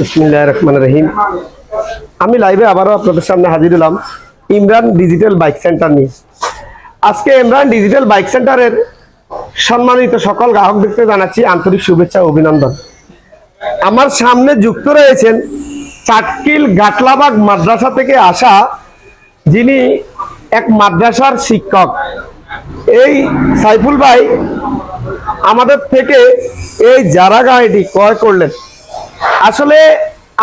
বিসমিল্লাহ রহমান রহিম। আমি লাইভে আবারও আপনাদের সামনে হাজির হলাম ইমরান ডিজিটাল বাইক সেন্টার নিয়ে। আজকে ইমরান ডিজিটাল বাইক সেন্টারের সম্মানিত সকল গ্রাহকদেরকে জানাচ্ছি আন্তরিক শুভেচ্ছা অভিনন্দন। আমার সামনে যুক্ত রয়েছেন চাটকিল গাটলাবাগ মাদ্রাসা থেকে আসা যিনি এক মাদ্রাসার শিক্ষক। এই সাইফুল ভাই আমাদের থেকে এই যারা গাড়িটি ক্রয় করলেন আসলে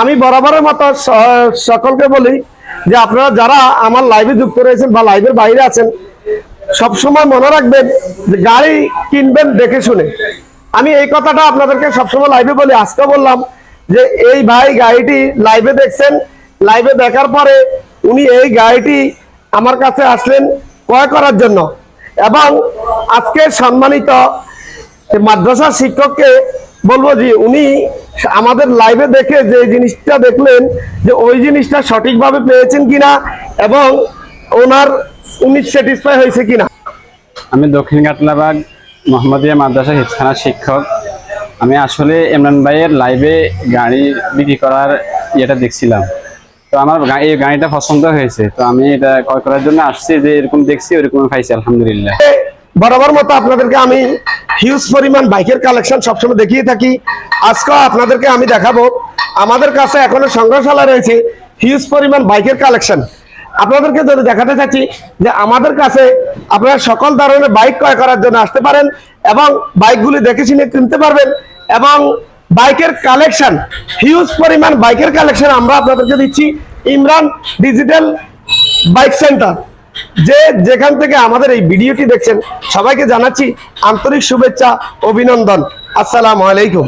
আমি বরাবরের মতো সকলকে বলি যে আপনারা যারা আমার লাইভে যুক্ত রয়েছেন বা লাইভের বাইরে আছেন, সবসময় মনে রাখবেন যে গাড়ি কিনবেন দেখে শুনে। আমি এই কথাটা আপনাদেরকে সবসময় লাইভে বলি। আজকে বললাম যে এই ভাই গাড়িটি লাইভে দেখছেন। লাইভে দেখার পরে উনি এই গাড়িটি আমার কাছে আসলেন ক্রয় করার জন্য। এবং আজকে সম্মানিত মাদ্রাসা শিক্ষককে বলব যে উনি আমাদের লাইভে দেখে যে জিনিসটা দেখলেন যে ওই জিনিসটা সঠিকভাবে পেয়েছেন কিনা এবং ওনার উনি স্যাটিসফাই হয়েছে কিনা। আমি দক্ষিণ কাটলাবাগ মোহাম্মদিয়া মাদ্রাসা হিফখানার শিক্ষক। আমি আসলে ইমরান ভাইয়ের লাইভে গাড়ি বিক্রি করার ইয়েটা দেখছিলাম। তো আমার এই গাড়িটা পছন্দ হয়েছে। তো আমি এটা ক্রয় করার জন্য আসছি যে এরকম দেখছি ওরকম পাইছি আলহামদুলিল্লাহ। বরাবর মতো আপনাদেরকে আমি হিউজ পরিমাণ বাইকের কালেকশন সবসময় দেখিয়ে থাকি। আজকেও আপনাদেরকে আমি দেখাবো, আমাদের কাছে এখনও সংগ্রহশালা রয়েছে হিউজ পরিমাণ বাইকের কালেকশন। আপনাদেরকে যদি দেখাতে চাচ্ছি যে আমাদের কাছে আপনারা সকল ধরনের বাইক ক্রয় করার জন্য আসতে পারেন এবং বাইকগুলি দেখে শুনে কিনতে পারবেন এবং বাইকের কালেকশন, হিউজ পরিমাণ বাইকের কালেকশন আমরা আপনাদেরকে দিচ্ছি ইমরান ডিজিটাল বাইক সেন্টার। যে যেখান থেকে আমাদের এই ভিডিওটি দেখছেন সবাইকে জানাচ্ছি আন্তরিক শুভেচ্ছা অভিনন্দন। আসসালামু আলাইকুম।